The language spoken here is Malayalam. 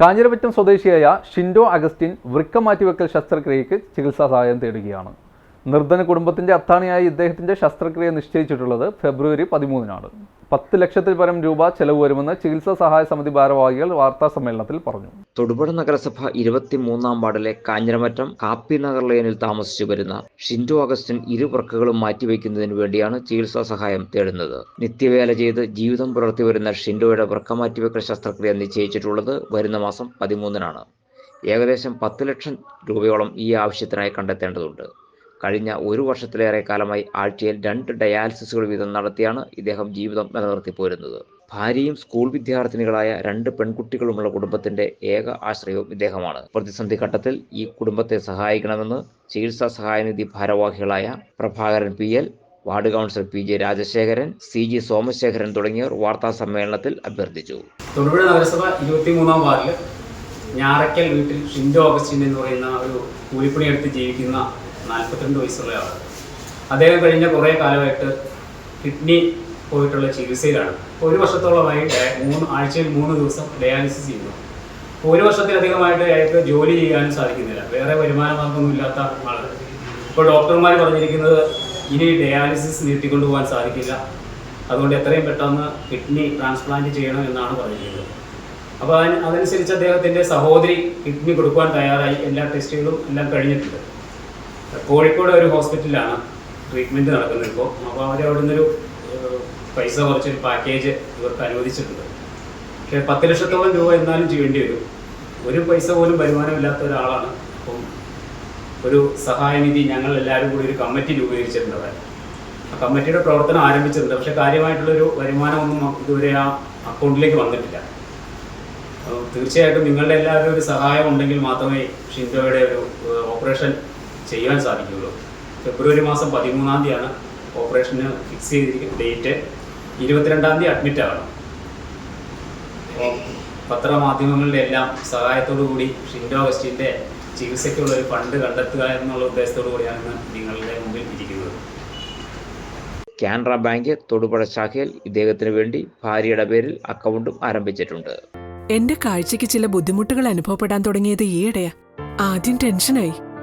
കാഞ്ഞിരപറ്റം സ്വദേശിയായ ഷിൻഡോ അഗസ്റ്റിൻ വൃക്ക മാറ്റിവെക്കൽ ശസ്ത്രക്രിയയ്ക്ക് ചികിത്സാ സഹായം തേടുകയാണ്. നിർധന കുടുംബത്തിന്റെ അത്താണിയായി ഇദ്ദേഹത്തിന്റെ ശസ്ത്രക്രിയ നിശ്ചയിച്ചിട്ടുള്ളത് ഫെബ്രുവരി പതിമൂന്നിനാണ്. പത്ത് ലക്ഷത്തിൽ പരം രൂപ ചെലവ് വരുമെന്ന് ചികിത്സാ സഹായ സമിതി ഭാരവാഹികൾ വാർത്താ സമ്മേളനത്തിൽ പറഞ്ഞു. തൊടുപുഴ നഗരസഭ ഇരുപത്തിമൂന്നാം വാർഡിലെ കാഞ്ഞിരമറ്റം കാപ്പി നഗർ ലൈനിൽ താമസിച്ചു വരുന്ന ഷിൻഡോ അഗസ്റ്റിൻ ഇരു വൃക്കകളും മാറ്റിവെക്കുന്നതിന് വേണ്ടിയാണ് ചികിത്സാ സഹായം തേടുന്നത്. നിത്യവേല ചെയ്ത് ജീവിതം പുലർത്തി വരുന്ന ഷിൻഡോയുടെ വൃക്ക മാറ്റിവെക്കൽ ശസ്ത്രക്രിയ നിശ്ചയിച്ചിട്ടുള്ളത് വരുന്ന മാസം പതിമൂന്നിനാണ്. ഏകദേശം പത്ത് ലക്ഷം രൂപയോളം ഈ ആവശ്യത്തിനായി കണ്ടെത്തേണ്ടതുണ്ട്. കഴിഞ്ഞ ഒരു വർഷത്തിലേറെ കാലമായി ആഴ്ചയിൽ രണ്ട് ഡയാലിസിസുകൾ വീതം നടത്തിയാണ് ഇദ്ദേഹം ജീവിതം നിലനിർത്തിപ്പോരുന്നത് ഭാര്യയും സ്കൂൾ വിദ്യാർത്ഥിനികളായ രണ്ട് പെൺകുട്ടികളുമുള്ള കുടുംബത്തിന്റെ ഏക ആശ്രയവും ഇദ്ദേഹമാണ്. പ്രതിസന്ധി ഘട്ടത്തിൽ ഈ കുടുംബത്തെ സഹായിക്കണമെന്ന് ചികിത്സാ സഹായനിധി ഭാരവാഹികളായ Prabhakaran P L ward councillor P J Rajasekharan C G Somasekharan തുടങ്ങിയവർ വാർത്താ സമ്മേളനത്തിൽ അഭ്യർത്ഥിച്ചു. തൊടുപുഴ നഗരസഭ ഇരുപത്തിമൂന്നാം വാർഡിൽ ഞാറയ്ക്കൽ വീട്ടിൽ ഷിൻഡോ ഓഗസ്റ്റിൻ എന്ന് പറയുന്ന ഒരു കൂലിപ്പണി എടുത്ത് ജീവിക്കുന്ന നാൽപ്പത്തിരണ്ട് വയസ്സുള്ള ആളാണ് അദ്ദേഹം കഴിഞ്ഞ കുറേ കാലമായിട്ട് കിഡ്നി പോയിട്ടുള്ള ചികിത്സയിലാണ്. ഒരു വർഷത്തോളമായി മൂന്ന് ആഴ്ചയിൽ മൂന്ന് ദിവസം ഡയാലിസിസ് ചെയ്യുന്നു. ഒരു വർഷത്തിലധികമായിട്ട് അയാൾക്ക് ജോലി ചെയ്യാനും സാധിക്കുന്നില്ല. വേറെ വരുമാന മാർഗമൊന്നും ഇല്ലാത്ത ആളാണ്. ഇപ്പോൾ ഡോക്ടർമാർ പറഞ്ഞിരിക്കുന്നത് ഇനി ഡയാലിസിസ് നീട്ടിക്കൊണ്ടു പോകാൻ സാധിക്കില്ല. അതുകൊണ്ട് എത്രയും പെട്ടെന്ന് കിഡ്നി ട്രാൻസ്പ്ലാന്റ് ചെയ്യണം എന്നാണ് പറഞ്ഞിരിക്കുന്നത്. അപ്പോൾ അതിന് അതനുസരിച്ച് അദ്ദേഹത്തിന്റെ സഹോദരി കിഡ്നി കൊടുക്കുവാൻ തയ്യാറായി. എല്ലാ ടെസ്റ്റുകളും എല്ലാം കഴിഞ്ഞിട്ടുണ്ട്. കോഴിക്കോട് ഒരു ഹോസ്പിറ്റലിലാണ് ട്രീറ്റ്മെന്റ് നടക്കുന്നത് ഇപ്പോൾ അപ്പോൾ അവർ അവിടെ നിന്നൊരു പൈസ കുറച്ചൊരു പാക്കേജ് ഇവർക്ക് അനുവദിച്ചിട്ടുണ്ട്. പക്ഷേ പത്ത് ലക്ഷത്തോളം രൂപ എന്നാലും ചെയ്യേണ്ടി വരും. ഒരു പൈസ പോലും വരുമാനമില്ലാത്ത ഒരാളാണ്. അപ്പം ഒരു സഹായനിധി ഞങ്ങൾ എല്ലാവരും കൂടി ഒരു കമ്മിറ്റി രൂപീകരിച്ചിട്ടുണ്ട് ആ കമ്മിറ്റിയുടെ പ്രവർത്തനം ആരംഭിച്ചിട്ടുണ്ട്. പക്ഷേ കാര്യമായിട്ടുള്ളൊരു വരുമാനമൊന്നും ഇതുവരെ ആ അക്കൗണ്ടിലേക്ക് വന്നിട്ടില്ല. തീർച്ചയായിട്ടും നിങ്ങളുടെ എല്ലാവരും ഒരു സഹായം ഉണ്ടെങ്കിൽ മാത്രമേ ഷിൻഡോയുടെ ഒരു ഓപ്പറേഷൻ ചെയ്യാൻ സാധിക്കുകയുള്ളൂ ഫെബ്രുവരി മാസം പതിമൂന്നാം തീയതിയാണ് ഓപ്പറേഷന് ഫിക്സ് ചെയ്തിരിക്കുന്ന ഡേറ്റ്. ഇരുപത്തിരണ്ടാം തീയതി അഡ്മിറ്റ് ആവണം. പത്രമാധ്യമങ്ങളുടെ എല്ലാം സഹായത്തോടു കൂടി ഷിൻഡോ അഗസ്റ്റിന്റെ ചികിത്സയ്ക്കുള്ള ഒരു ഫണ്ട് കണ്ടെത്തുക എന്നുള്ള ഉദ്ദേശത്തോടു കൂടിയാണ് ഇന്ന് നിങ്ങളുടെ മുമ്പിൽ ഇരിക്കുന്നത്. കാനറ ബാങ്ക് തൊടുപുഴ ശാഖയിൽ ഇദ്ദേഹത്തിന് വേണ്ടി ഭാര്യയുടെ പേരിൽ അക്കൗണ്ടും ആരംഭിച്ചിട്ടുണ്ട്. എന്റെ കാഴ്ചയ്ക്ക് ചില ബുദ്ധിമുട്ടുകൾ അനുഭവപ്പെടാൻ തുടങ്ങിയത് ഈയിടെയാ. ആദ്യം ടെൻഷനായി.